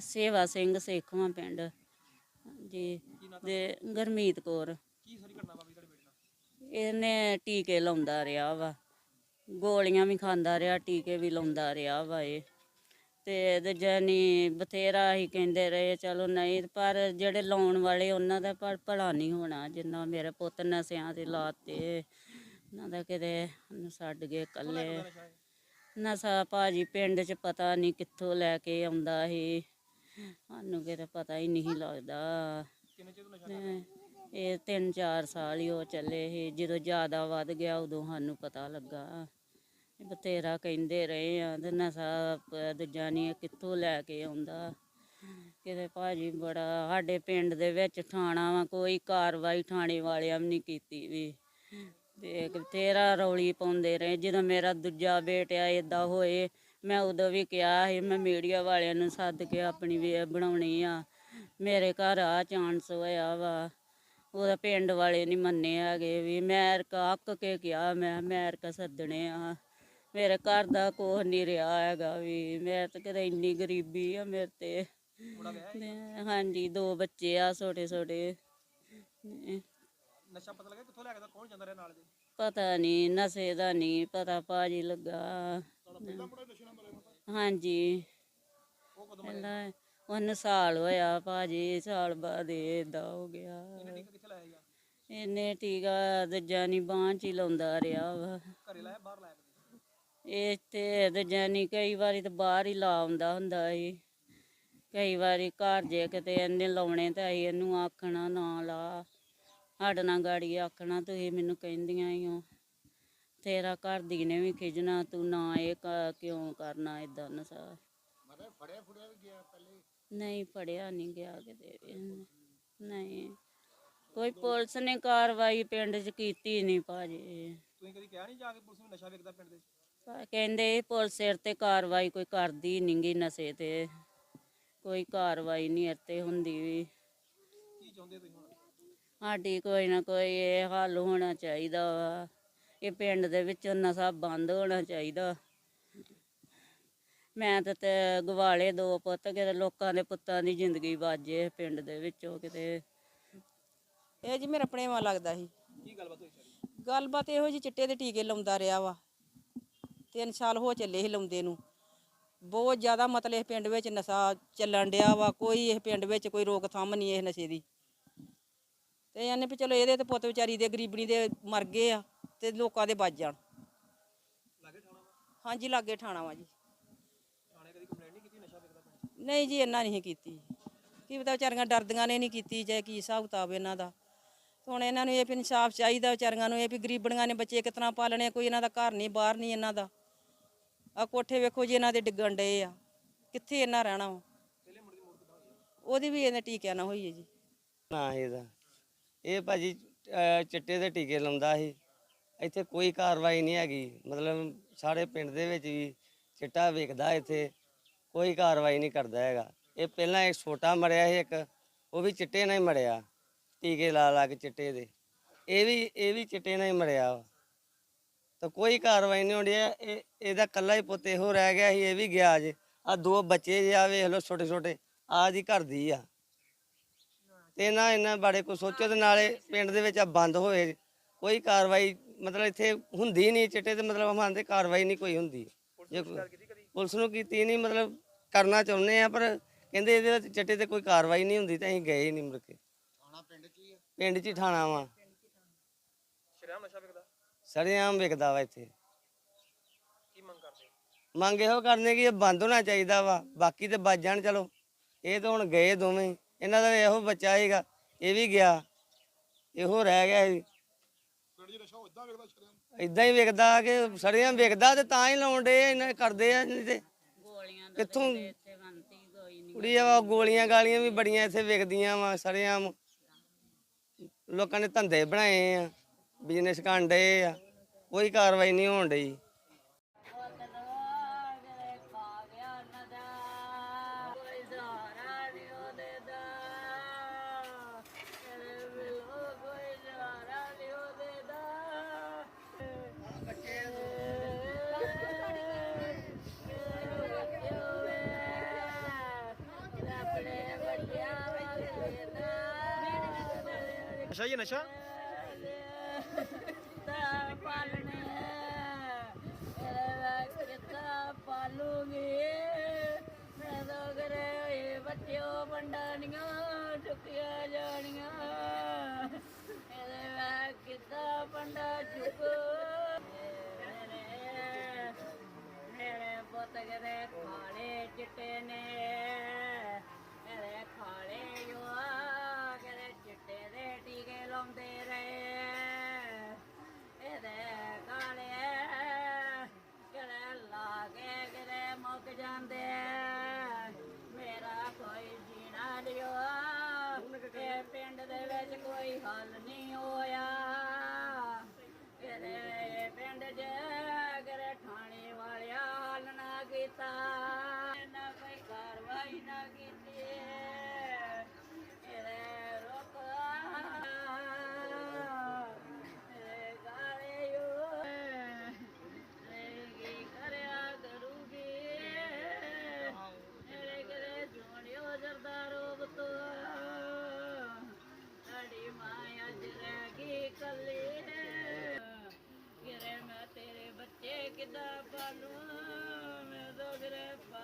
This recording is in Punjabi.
ਸੇਵਾ ਸਿੰਘ ਸੇਖਵਾਂ ਪਿੰਡ। ਜੀ ਦੇ ਗਰਮੀਤ ਕੌਰ। ਕੀ ਸਾਰੀ ਘਟਨਾ ਵਾਪਰੀ ਤੁਹਾਡੇ ਬੇਟੇ ਨਾਲ? ਇਹਨੇ ਟੀਕੇ ਲਾਉਂਦਾ ਰਿਹਾ ਵਾ। ਗੋਲੀਆਂ ਵੀ ਖਾਂਦਾ ਰਿਹਾ ਟੀਕੇ ਵੀ ਲਾਉਂਦਾ ਰਿਹਾ ਵਾ ਇਹ। ਤੇ ਦੂਜਾ ਨੀ ਬਥੇਰਾ ਹੀ ਕਹਿੰਦੇ ਰਹੇ ਚਲੋ ਨਹੀਂ ਪਰ ਜਿਹੜੇ ਲਾਉਣ ਵਾਲੇ ਉਹਨਾਂ ਦਾ ਪਰ ਭਲਾ ਨਹੀਂ ਹੋਣਾ ਜਿੰਨਾ ਮੇਰੇ ਪੁੱਤ ਨਸਿਆਂ ਤੇ ਲਾਤੇ। ਉਹਨਾਂ ਦਾ ਕਿਤੇ ਛੱਡ ਗਏ ਇਕੱਲੇ। ਨਸ਼ਾ ਭਾਜੀ ਪਿੰਡ 'ਚ ਪਤਾ ਨਹੀਂ ਕਿੱਥੋਂ ਲੈ ਕੇ ਆਉਂਦਾ ਸੀ। ਸਾਨੂੰ ਕਿਤੇ ਪਤਾ ਹੀ ਨਹੀਂ ਲੱਗਦਾ। ਕਿੰਨੇ ਚਿਰ ਤੋਂ ਨਸ਼ਾ ਤੇ ਇਹ ਤਿੰਨ ਚਾਰ ਸਾਲ ਹੀ ਉਹ ਚੱਲੇ ਸੀ। ਜਦੋਂ ਜ਼ਿਆਦਾ ਵੱਧ ਗਿਆ ਉਦੋਂ ਸਾਨੂੰ ਪਤਾ ਲੱਗਾ। ਬਥੇਰਾ ਕਹਿੰਦੇ ਰਹੇ ਆ ਤੇ ਨਸ਼ਾ ਦੂਜਾ ਨਹੀਂ ਕਿੱਥੋਂ ਲੈ ਕੇ ਆਉਂਦਾ। ਕਿਤੇ ਭਾਜੀ ਬੜਾ ਸਾਡੇ ਪਿੰਡ ਦੇ ਵਿੱਚ ਥਾਣਾ ਵਾ ਕੋਈ ਕਾਰਵਾਈ ਥਾਣੇ ਵਾਲਿਆਂ ਵੀ ਨਹੀਂ ਕੀਤੀ ਵੀ। ਤੇ ਬਥੇਰਾ ਰੌਲੀ ਪਾਉਂਦੇ ਰਹੇ। ਜਦੋਂ ਮੇਰਾ ਦੂਜਾ ਬੇਟਾ ਇਦਾਂ ਹੋਏ ਮੈਂ ਉਦੋਂ ਵੀ ਕਿਹਾ ਸੀ ਮੈਂ ਮੀਡੀਆ ਵਾਲਿਆਂ ਨੂੰ ਸੱਦ ਕੇ ਆਪਣੀ ਵੇ ਬਣਾਉਣੀ ਆ। ਮੇਰੇ ਘਰ ਆ ਚਾਂਸ ਹੋਇਆ ਵਾ। ਉਹਦਾ ਪਿੰਡ ਵਾਲੇ ਨਹੀਂ ਮੰਨੇ ਹੈਗੇ ਵੀ ਮੈਂ ਅੱਕ ਕੇ ਕਿਹਾ ਮੈਂ ਅਮਰੀਕਾ ਸੱਦਣੇ ਆ। ਮੇਰੇ ਘਰ ਦਾ ਕੁਛ ਨਹੀਂ ਰਿਹਾ ਹੈਗਾ ਵੀ ਮੈਂ ਤਾਂ ਕਿਤੇ ਇੰਨੀ ਗਰੀਬੀ ਆ ਮੇਰੇ ਤੇ। ਹਾਂਜੀ ਦੋ ਬੱਚੇ ਆ ਛੋਟੇ ਛੋਟੇ। ਨਸ਼ਾ ਪਤਾ ਲੱਗਾ ਕਿੱਥੋਂ ਲੈ ਕੇ ਆਉਂਦਾ ਕੌਣ ਜਾਂਦਾ ਰਿਹਾ ਨਾਲ ਦੇ? ਪਤਾ ਨਹੀਂ ਨਸ਼ੇ ਦਾ ਨਹੀਂ ਪਤਾ ਭਾਜੀ ਲੱਗਾ। ਹਾਂਜੀ। ਉਹ ਕਦੋਂ ਪਹਿਲਾਂ ਉਹਨੂੰ ਸਾਲ ਹੋਇਆ ਭਾਜੀ, ਸਾਲ ਬਾਅਦ ਏਦਾਂ ਹੋ ਗਿਆ। ਇਹਨੇ ਟੀਕਾ ਕਿੱਥੇ ਲਾਇਆ ਸੀਗਾ ਇਹਨੇ ਟੀਕਾ ਦੂਜਾ ਨਹੀਂ ਬਾਂਹ ਚ ਹੀ ਲਾਉਂਦਾ ਰਿਹਾ ਵਾ। ਘਰੇ ਲਾਇਆ ਬਾਹਰ ਲਾਇਆ ਕਦੇ? ਇਹ ਤੇ ਦੂਜਾ ਨਹੀਂ ਕਈ ਵਾਰੀ ਤਾਂ ਬਾਹਰ ਹੀ ਲਾ ਆਉਂਦਾ ਹੁੰਦਾ ਸੀ। ਕਈ ਵਾਰੀ ਘਰ ਜੇ ਕਿਤੇ ਇਹਨੇ ਲਾਉਣੇ ਤਾਂ ਅਸੀਂ ਇਹਨੂੰ ਆਖਣਾ ਨਾ ਲਾ। ਸਾਡੇ ਨਾਲ ਗਾੜੀ ਆਖਣਾ, ਤੁਸੀਂ ਮੈਨੂੰ ਕਹਿੰਦੀਆਂ ਹੀ ਹੋ ਤੇਰਾ ਘਰ ਦੀ ਨੇ ਵੀ ਖਿਜਣਾ ਤੂੰ ਨਾ ਇਹ ਕ- ਕਿਉਂ ਕਰਨਾ ਇਦਾਂ ਨਸਾ? ਨਹੀਂ ਫੜਿਆ ਨਹੀਂ ਗਿਆ ਕਿਤੇ ਵੀ ਇਹਨੇ। ਨਹੀਂ। ਕੋਈ ਪੁਲਿਸ ਨੇ ਕਾਰਵਾਈ ਪਿੰਡ 'ਚ ਕੀਤੀ ਨਹੀਂ ਭਾਜੀ। ਤੁਸੀਂ ਕਦੀ ਕਿਹਾ ਨਹੀਂ ਜਾ ਕੇ ਪੁਲਿਸ ਨੂੰ ਨਸ਼ਾ ਵੇਚਦਾ ਪਿੰਡ ਦੇ ਪਰ ਕਹਿੰਦੇ ਪੁਲਿਸ ਸਿਰ ਤੇ ਕਾਰਵਾਈ ਕੋਈ ਕਰਦੀ ਨੀ ਗੀ ਨਸ਼ੇ ਤੇ। ਕੋਈ ਕਾਰਵਾਈ ਨਹੀਂ ਇੱਥੇ ਹੁੰਦੀ ਵੀ। ਕੀ ਚਾਹੁੰਦੇ ਤੁਸੀਂ ਹੁਣ? ਸਾਡੀ ਕੋਈ ਨਾ ਕੋਈ ਇਹ ਹੱਲ ਹੋਣਾ ਚਾਹੀਦਾ ਵਾ। ਇਹ ਪਿੰਡ ਦੇ ਵਿੱਚੋਂ ਨਸ਼ਾ ਬੰਦ ਹੋਣਾ ਚਾਹੀਦਾ। ਮੈਂ ਤਾਂ ਤੇ ਗਵਾਲੇ ਦੋ ਪੁੱਤ ਕਿਤੇ ਲੋਕਾਂ ਦੇ ਪੁੱਤਾਂ ਦੀ ਜ਼ਿੰਦਗੀ ਬਾਜੇ ਪਿੰਡ ਦੇ ਵਿੱਚੋਂ ਕਿਤੇ। ਇਹ ਜੀ ਮੇਰਾ ਆਪਣੇਵਾ ਲੱਗਦਾ ਸੀ। ਕੀ ਗੱਲਬਾਤ ਹੋਈ ਸਾਰੀ? ਗੱਲਬਾਤ ਇਹੋ ਜੀ ਚਿੱਟੇ ਦੇ ਟੀਕੇ ਲਾਉਂਦਾ ਰਿਹਾ ਵਾ। ਤਿੰਨ ਸਾਲ ਹੋ ਚੱਲੇ ਸੀ ਲਾਉਂਦੇ ਨੂੰ। ਬਹੁਤ ਜ਼ਿਆਦਾ ਮਤਲਬ ਇਹ ਪਿੰਡ ਵਿੱਚ ਨਸ਼ਾ ਚੱਲਣ ਡਿਆ ਵਾ। ਕੋਈ ਇਹ ਪਿੰਡ ਵਿੱਚ ਕੋਈ ਰੋਕਥਾਮ ਨਹੀਂ ਇਹ ਨਸ਼ੇ ਦੀ। ਤੇ ਇਹਨੇ ਵੀ ਚਲੋ ਇਹਦੇ ਤੇ ਪੁੱਤ ਵਿਚਾਰੀ ਦੇ ਗਰੀਬਣੀ ਦੇ ਮਰ ਗਏ ਆ। ਤੇ ਲੋਕਾਂ ਦੇ ਬਚ ਜਾਣ। ਲਾਗੇ ਠਾਣਾ ਹਾਂਜੀ, ਲਾਗੇ ਠਾਣਾ ਵਾ ਜੀ। ਥਾਣੇ ਕਦੀ ਕੰਪਲੇਂਟ ਨਹੀਂ ਕੀਤੀ ਨਸ਼ਾ ਵੇਚਦਾ ਪਿੰਡ ਨਹੀਂ ਜੀ ਇਹਨਾਂ ਨਹੀਂ ਕੀਤੀ। ਕੀ ਪਤਾ ਵਿਚਾਰੀਆਂ ਡਰਦੀਆਂ ਨੇ, ਨਹੀਂ ਕੀਤੀ ਜਾਂ, ਕੀ ਹਿਸਾਬ ਕਿਤਾਬ ਇਹਨਾਂ ਦਾ। ਹੁਣ ਇਹਨਾਂ ਨੂੰ ਇਹ ਵੀ ਇਨਸਾਫ ਚਾਹੀਦਾ ਵਿਚਾਰੀਆਂ ਨੂੰ, ਇਹ ਵੀ ਗਰੀਬਣੀਆਂ ਨੇ ਬੱਚੇ ਕਿਤਨਾ ਪਾਲਣੇ, ਕੋਈ ਇਹਨਾਂ ਦਾ ਘਰ ਨਹੀਂ, ਬਾਹਰ ਨਹੀਂ ਇਹਨਾਂ ਦਾ। ਆ ਕੋਠੇ ਵੇਖੋ ਜੀ, ਇਹਨਾਂ ਦੇ ਡਿੱਗਣ ਡਏ ਆ। ਕਿੱਥੇ ਇਹਨਾਂ ਰਹਿਣਾ ਵਾ? ਉਹਦੀ ਵੀ ਇਹਨੇ ਟੀਕਿਆਂ ਨਾਲ ਹੋਈ ਹੈ ਜੀ। ਨਾ ਇਹਦਾ। ਇਹ ਭਾਜੀ, ਅਹ ਚਿੱਟੇ ਦੇ ਟੀਕੇ ਲਾਉਂਦਾ ਸੀ। ਇੱਥੇ ਕੋਈ ਕਾਰਵਾਈ ਨਹੀਂ ਹੈਗੀ। ਮਤਲਬ ਸਾਡੇ ਪਿੰਡ ਦੇ ਵਿੱਚ ਵੀ ਚਿੱਟਾ ਵੇਖਦਾ ਇੱਥੇ, ਕੋਈ ਕਾਰਵਾਈ ਨਹੀਂ ਕਰਦਾ ਹੈਗਾ। ਇਹ ਪਹਿਲਾਂ ਇੱਕ ਛੋਟਾ ਮਰਿਆ ਸੀ ਇੱਕ, ਉਹ ਵੀ ਚਿੱਟੇ ਨਾਲ ਹੀ ਮਰਿਆ, ਟੀਕੇ ਲਾ ਲਾ ਕੇ ਚਿੱਟੇ ਦੇ। ਇਹ ਵੀ ਇਹ ਵੀ ਚਿੱਟੇ ਨਾਲ ਹੀ ਮਰਿਆ ਵਾ ਤਾਂ ਕੋਈ ਕਾਰਵਾਈ ਨਹੀਂ ਹੁੰਦੀ ਇਹ, ਇਹਦਾ ਕੱਲਾ ਹੀ ਪੁੱਤ ਇਹੋ ਰਹਿ ਗਿਆ ਸੀ, ਇਹ ਵੀ ਗਿਆ ਜੇ। ਆ ਦੋ ਬੱਚੇ ਜੇ ਆ, ਵੇਖ ਲਓ ਛੋਟੇ ਛੋਟੇ ਆ ਦੀ ਘਰ ਦੀ ਆ। ਤੇ ਨਾ ਇਹਨਾਂ ਬਾਰੇ ਕੋਈ ਸੋਚੋ ਤੇ ਨਾਲੇ ਪਿੰਡ ਦੇ ਵਿੱਚ ਆ, ਬੰਦ ਹੋਏ। ਕੋਈ ਕਾਰਵਾਈ ਮਤਲਬ ਇੱਥੇ ਹੁੰਦੀ ਨਹੀਂ ਚਿੱਟੇ ਤੇ ਮਤਲਬ ਹਮਾਂਦੇ ਕਾਰਵਾਈ ਨਹੀਂ ਕੋਈ ਹੁੰਦੀ। ਜੇ ਪੁਲਿਸ ਨੂੰ ਕੀਤੀ ਨਹੀਂ ਮਤਲਬ ਕਰਨਾ ਚਾਹੁੰਦੇ ਆ ਪਰ ਕਹਿੰਦੇ ਇਹਦੇ ਵਿੱਚ ਚਿੱਟੇ ਤੇ ਕੋਈ ਕਾਰਵਾਈ ਨਹੀਂ ਹੁੰਦੀ ਤਾਂ ਅਸੀਂ ਗਏ ਹੀ ਨਹੀਂ ਮੁੜ ਕੇ। ਪਿੰਡ 'ਚ ਹੀ ਥਾਣਾ ਵਾ। ਸ਼ਰੇਆਮ ਨਸ਼ਾ ਸਰੇਆਮ ਵਿਕਦਾ ਵਾ ਇੱਥੇ। ਕੀ ਮੰਗ ਕਰਦੇ ਮੰਗ ਇਹੋ ਕਰਨੇ ਕਿ ਇਹ ਬੰਦ ਹੋਣਾ ਚਾਹੀਦਾ ਵਾ ਬਾਕੀ ਤੇ ਬਚ ਜਾਣ ਚਲੋ। ਇਹ ਤਾਂ ਹੁਣ ਗਏ ਦੋਵੇਂ। ਇਹਨਾਂ ਦਾ ਇਹੋ ਬੱਚਾ ਹੈਗਾ ਇਹ ਵੀ ਗਿਆ ਇਹੋ ਰਹਿ ਗਿਆ ਸੀ ਇਦਾਂ ਹੀ ਵਿਕਦਾ ਕਿ ਸੜੀਆਂ ਵਿਕਦਾ ਤੇ ਤਾਂ ਹੀ ਲਾਉਣ ਡੇ ਇਹਨਾਂ ਕਰਦੇ ਆ ਨਹੀਂ ਤੇ। ਗੋਲੀਆਂ ਦਾ ਕਿੱਥੋਂ? ਇੱਥੇ ਬੰਤੀ ਕੋਈ ਨਹੀਂ ਕੁੜੀ ਆ ਗੋਲੀਆਂ ਗਾਲੀਆਂ ਵੀ ਬੜੀਆਂ ਇੱਥੇ ਵਿਕਦੀਆਂ ਵਾ ਸੜੀਆਂ ਲੋਕਾਂ ਨੇ ਧੰਦੇ ਬਣਾਏ ਆ ਬਿਜ਼ਨਸ ਕਰਦੇ ਆ ਕੋਈ ਕਾਰਵਾਈ ਨਹੀਂ ਹੋਣ ਡਈ। això i en això? ਛੱਡਿਓ ਇਹ ਪਿੰਡ ਦੇ ਵਿੱਚ ਕੋਈ ਹੱਲ ਨਹੀਂ ਹੋਇਆ। ਇਹਦੇ ਪਿੰਡ 'ਚ ਕਰੇ ਥਾਣੇ ਵਾਲਿਆ ਹੱਲ ਨਾ ਕੀਤਾ, ਨਾ ਕੋਈ ਕਾਰਵਾਈ ਨਾ ਕੀਤੀ। da balum do grepa